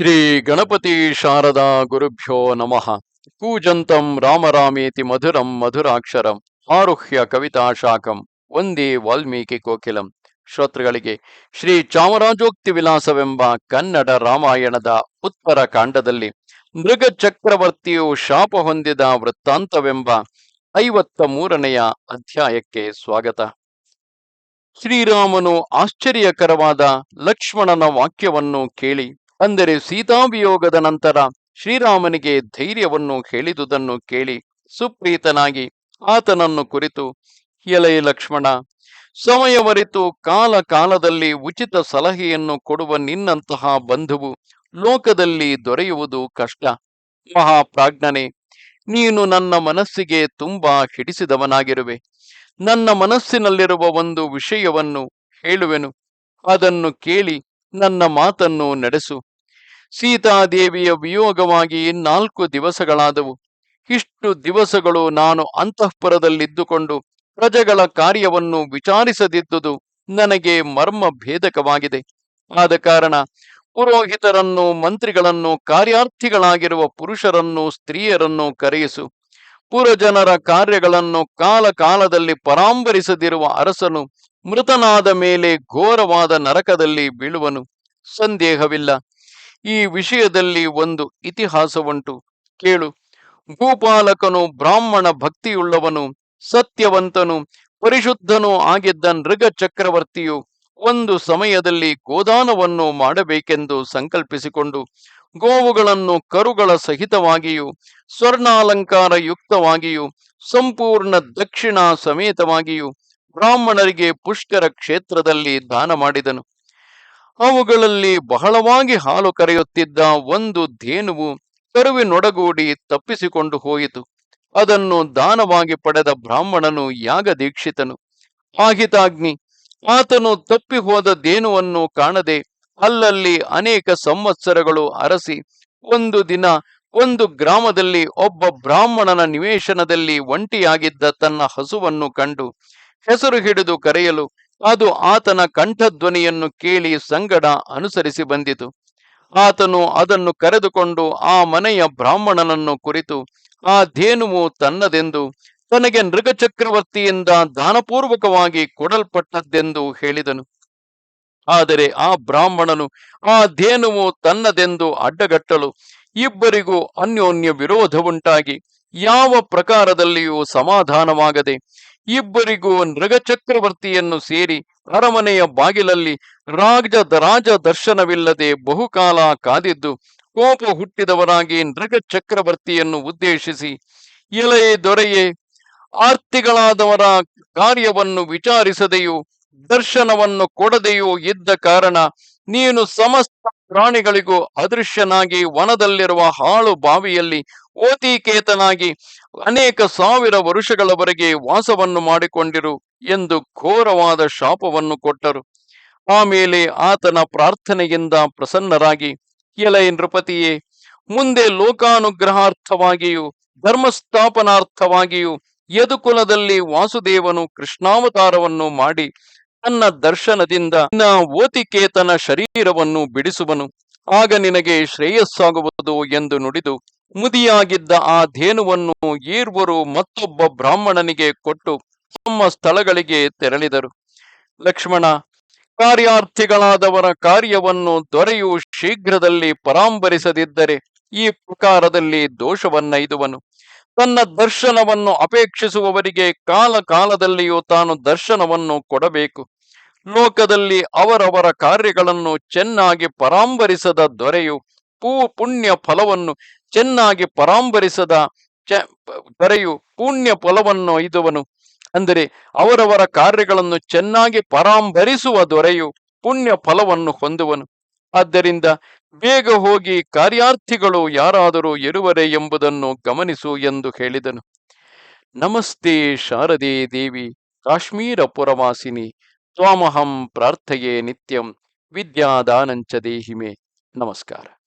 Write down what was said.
ಶ್ರೀ ಗಣಪತಿ ಶಾರದಾ ಗುರುಭ್ಯೋ ನಮಃ. ಕೂಜಂತಂ ರಾಮರಾಮೇತಿ ಮಧುರಂ ಮಧುರಾಕ್ಷರಂ ಆರುಹ್ಯ ಕವಿತಾ ಶಾಖಂ ಒಂದೇ ವಾಲ್ಮೀಕಿ ಕೋಕಿಲಂ. ಶ್ರೋತೃಗಳಿಗೆ ಶ್ರೀ ಚಾಮರಾಜೋಕ್ತಿ ವಿಲಾಸವೆಂಬ ಕನ್ನಡ ರಾಮಾಯಣದ ಉತ್ತರ ಕಾಂಡದಲ್ಲಿ ಮೃಗ ಚಕ್ರವರ್ತಿಯು ಶಾಪ ಹೊಂದಿದ ವೃತ್ತಾಂತವೆಂಬ ಐವತ್ತ ಮೂರನೆಯ ಅಧ್ಯಾಯಕ್ಕೆ ಸ್ವಾಗತ. ಶ್ರೀರಾಮನು ಆಶ್ಚರ್ಯಕರವಾದ ಲಕ್ಷ್ಮಣನ ವಾಕ್ಯವನ್ನು ಕೇಳಿ ಅಂದರೆ ಸೀತಾಭಿಯೋಗದ ನಂತರ ಶ್ರೀರಾಮನಿಗೆ ಧೈರ್ಯವನ್ನು ಹೇಳಿದುದನ್ನು ಕೇಳಿ ಸುಪ್ರೀತನಾಗಿ ಆತನನ್ನು ಕುರಿತು, ಎಲೈ ಲಕ್ಷ್ಮಣ, ಸಮಯವರಿತು ಕಾಲ ಕಾಲದಲ್ಲಿ ಉಚಿತ ಸಲಹೆಯನ್ನು ಕೊಡುವ ನಿನ್ನಂತಹ ಬಂಧುವು ಲೋಕದಲ್ಲಿ ದೊರೆಯುವುದು ಕಷ್ಟ. ಮಹಾಪ್ರಾಜ್ಞನೆ, ನೀನು ನನ್ನ ಮನಸ್ಸಿಗೆ ತುಂಬಾ ಹಿಡಿಸಿದವನಾಗಿರುವೆ. ನನ್ನ ಮನಸ್ಸಿನಲ್ಲಿರುವ ಒಂದು ವಿಷಯವನ್ನು ಹೇಳುವೆನು. ಅದನ್ನು ಕೇಳಿ ನನ್ನ ಮಾತನ್ನು ನಡೆಸು. ಸೀತಾದೇವಿಯ ವಿಯೋಗವಾಗಿ ನಾಲ್ಕು ದಿವಸಗಳಾದವು. ಇಷ್ಟು ದಿವಸಗಳು ನಾನು ಅಂತಃಪುರದಲ್ಲಿದ್ದುಕೊಂಡು ಪ್ರಜೆಗಳ ಕಾರ್ಯವನ್ನು ವಿಚಾರಿಸದಿದ್ದುದು ನನಗೆ ಮರ್ಮ ಭೇದಕವಾಗಿದೆ ಆದ ಕಾರಣ ಪುರೋಹಿತರನ್ನು, ಮಂತ್ರಿಗಳನ್ನು, ಕಾರ್ಯಾರ್ಥಿಗಳಾಗಿರುವ ಪುರುಷರನ್ನು, ಸ್ತ್ರೀಯರನ್ನು ಕರೆಯಿಸು. ಪುರಜನರ ಕಾರ್ಯಗಳನ್ನು ಕಾಲ ಕಾಲದಲ್ಲಿ ಪರಾಂಬರಿಸದಿರುವ ಅರಸನು ಮೃತನಾದ ಮೇಲೆ ಘೋರವಾದ ನರಕದಲ್ಲಿ ಬೀಳುವನು. ಸಂದೇಹವಿಲ್ಲ. ಈ ವಿಷಯದಲ್ಲಿ ಒಂದು ಇತಿಹಾಸವುಂಟು. ಕೇಳು. ಭೂಪಾಲಕನು ಬ್ರಾಹ್ಮಣ ಭಕ್ತಿಯುಳ್ಳವನು, ಸತ್ಯವಂತನು, ಪರಿಶುದ್ಧನೂ ಆಗಿದ್ದ ನೃಗ ಚಕ್ರವರ್ತಿಯು ಒಂದು ಸಮಯದಲ್ಲಿ ಗೋದಾನವನ್ನು ಮಾಡಬೇಕೆಂದು ಸಂಕಲ್ಪಿಸಿಕೊಂಡು ಗೋವುಗಳನ್ನು ಕರುಗಳ ಸಹಿತವಾಗಿಯೂ, ಸ್ವರ್ಣಾಲಂಕಾರ ಯುಕ್ತವಾಗಿಯೂ, ಸಂಪೂರ್ಣ ದಕ್ಷಿಣ ಸಮೇತವಾಗಿಯೂ ಬ್ರಾಹ್ಮಣರಿಗೆ ಪುಷ್ಕರ ಕ್ಷೇತ್ರದಲ್ಲಿ ದಾನ ಮಾಡಿದನು. ಅವುಗಳಲ್ಲಿ ಬಹಳವಾಗಿ ಹಾಲು ಕರೆಯುತ್ತಿದ್ದ ಒಂದು ಧೇನುವು ಕರುವಿನೊಡಗೂಡಿ ತಪ್ಪಿಸಿಕೊಂಡು ಹೋಯಿತು. ಅದನ್ನು ದಾನವಾಗಿ ಪಡೆದ ಬ್ರಾಹ್ಮಣನು ಯಾಗ ದೀಕ್ಷಿತನು. ಆಹಿತಾಗ್ನಿ ಆತನು ತಪ್ಪಿ ಹೋದ ಧೇನುವನ್ನು ಕಾಣದೆ ಅಲ್ಲಲ್ಲಿ ಅನೇಕ ಸಂವತ್ಸರಗಳು ಅರಸಿ, ಒಂದು ದಿನ ಒಂದು ಗ್ರಾಮದಲ್ಲಿ ಒಬ್ಬ ಬ್ರಾಹ್ಮಣನ ನಿವೇಶನದಲ್ಲಿ ಒಂಟಿಯಾಗಿದ್ದ ತನ್ನ ಹಸುವನ್ನು ಕಂಡು ಹೆಸರು ಹಿಡಿದು ಕರೆಯಲು ಅದು ಆತನ ಕಂಠಧ್ವನಿಯನ್ನು ಕೇಳಿ ಸಂಗಡ ಅನುಸರಿಸಿ ಬಂದಿತು. ಆತನು ಅದನ್ನು ಕರೆದುಕೊಂಡು ಆ ಮನೆಯ ಬ್ರಾಹ್ಮಣನನ್ನು ಕುರಿತು, ಆ ಧೇನುವು ತನ್ನದೆಂದು, ತನಗೆ ನೃಗಚಕ್ರವರ್ತಿಯಿಂದ ದಾನಪೂರ್ವಕವಾಗಿ ಕೊಡಲ್ಪಟ್ಟದ್ದೆಂದು ಹೇಳಿದನು. ಆದರೆ ಆ ಬ್ರಾಹ್ಮಣನು ಆ ಧೇನುವು ತನ್ನದೆಂದು ಅಡ್ಡಗಟ್ಟಲು ಇಬ್ಬರಿಗೂ ಅನ್ಯೋನ್ಯ ವಿರೋಧವುಂಟಾಗಿ ಯಾವ ಪ್ರಕಾರದಲ್ಲಿಯೂ ಸಮಾಧಾನವಾಗದೆ ಇಬ್ಬರಿಗೂ ನೃಗಚಕ್ರವರ್ತಿಯನ್ನು ಸೇರಿ ಅರಮನೆಯ ಬಾಗಿಲಲ್ಲಿ ರಾಜ ರಾಜ ದರ್ಶನವಿಲ್ಲದೆ ಬಹುಕಾಲ ಕಾದಿದ್ದು ಕೋಪ ಹುಟ್ಟಿದವರಾಗಿ ನೃಗ ಚಕ್ರವರ್ತಿಯನ್ನು ಉದ್ದೇಶಿಸಿ ಎಲೆಯೇ ದೊರೆಯೇ ಆರ್ತಿಗಳಾದವರ ಕಾರ್ಯವನ್ನು ವಿಚಾರಿಸದೆಯೂ ದರ್ಶನವನ್ನು ಕೊಡದೆಯೂ ಇದ್ದ ಕಾರಣ ನೀನು ಸಮಸ್ತ ಪ್ರಾಣಿಗಳಿಗೂ ಅದೃಶ್ಯನಾಗಿ ವನದಲ್ಲಿರುವ ಹಾಳು ಬಾವಿಯಲ್ಲಿ ಓತಿಕೇತನಾಗಿ ಅನೇಕ ಸಾವಿರ ವರುಷಗಳವರೆಗೆ ವಾಸವನ್ನು ಮಾಡಿಕೊಂಡಿರು ಎಂದು ಘೋರವಾದ ಶಾಪವನ್ನು ಕೊಟ್ಟರು. ಆಮೇಲೆ ಆತನ ಪ್ರಾರ್ಥನೆಯಿಂದ ಪ್ರಸನ್ನರಾಗಿ, ಎಲೈ ನೃಪತಿಯೇ, ಮುಂದೆ ಲೋಕಾನುಗ್ರಹಾರ್ಥವಾಗಿಯೂ, ಧರ್ಮಸ್ಥಾಪನಾರ್ಥವಾಗಿಯೂ, ಯದುಕುಲದಲ್ಲಿ ವಾಸುದೇವನು ಕೃಷ್ಣಾವತಾರವನ್ನು ಮಾಡಿ, ತನ್ನ ದರ್ಶನದಿಂದ ಓತಿಕೇತನ ಶರೀರವನ್ನು ಬಿಡಿಸುವನು. ಆಗ ನಿನಗೆ ಶ್ರೇಯಸ್ಸಾಗುವುದು ಎಂದು ನುಡಿದು ಮುದಿಯಾಗಿದ್ದ ಆ ಧೇನುವನ್ನು ಈರ್ವರು ಮತ್ತೊಬ್ಬ ಬ್ರಾಹ್ಮಣನಿಗೆ ಕೊಟ್ಟು ತಮ್ಮ ಸ್ಥಳಗಳಿಗೆ ತೆರಳಿದರು. ಲಕ್ಷ್ಮಣ, ಕಾರ್ಯಾರ್ಥಿಗಳಾದವರ ಕಾರ್ಯವನ್ನು ದೊರೆಯು ಶೀಘ್ರದಲ್ಲಿ ಪರಾಂಬರಿಸದಿದ್ದರೆ ಈ ಪ್ರಕಾರದಲ್ಲಿ ದೋಷವನ್ನೈದುವನು. ತನ್ನ ದರ್ಶನವನ್ನು ಅಪೇಕ್ಷಿಸುವವರಿಗೆ ಕಾಲ ಕಾಲದಲ್ಲಿಯೂ ತಾನು ದರ್ಶನವನ್ನು ಕೊಡಬೇಕು. ಲೋಕದಲ್ಲಿ ಅವರವರ ಕಾರ್ಯಗಳನ್ನು ಚೆನ್ನಾಗಿ ಪರಾಂಬರಿಸದ ದೊರೆಯು ಪೂ ಪುಣ್ಯ ಫಲವನ್ನು ಚೆನ್ನಾಗಿ ಪರಾಂಬರಿಸದ ದೊರೆಯು ಪುಣ್ಯ ಫಲವನ್ನು ಇದುವನು ಅಂದರೆ ಅವರವರ ಕಾರ್ಯಗಳನ್ನು ಚೆನ್ನಾಗಿ ಪರಾಂಬರಿಸುವ ದೊರೆಯು ಪುಣ್ಯ ಫಲವನ್ನು ಹೊಂದುವನು. ಆದ್ದರಿಂದ ಬೇಗ ಹೋಗಿ ಕಾರ್ಯಾರ್ಥಿಗಳು ಯಾರಾದರೂ ಇರುವರೆ ಎಂಬುದನ್ನು ಗಮನಿಸು ಎಂದು ಹೇಳಿದನು. ನಮಸ್ತೆ ಶಾರದೆ ದೇವಿ, ಕಾಶ್ಮೀರ ಪುರವಾಸಿನಿ, ತ್ವಾಮಹಂ ಪ್ರಾರ್ಥೆಯೇ ನಿತ್ಯಂ, ವಿದ್ಯಾದಾನಂಚ ದೇಹಿಮೆ. ನಮಸ್ಕಾರ.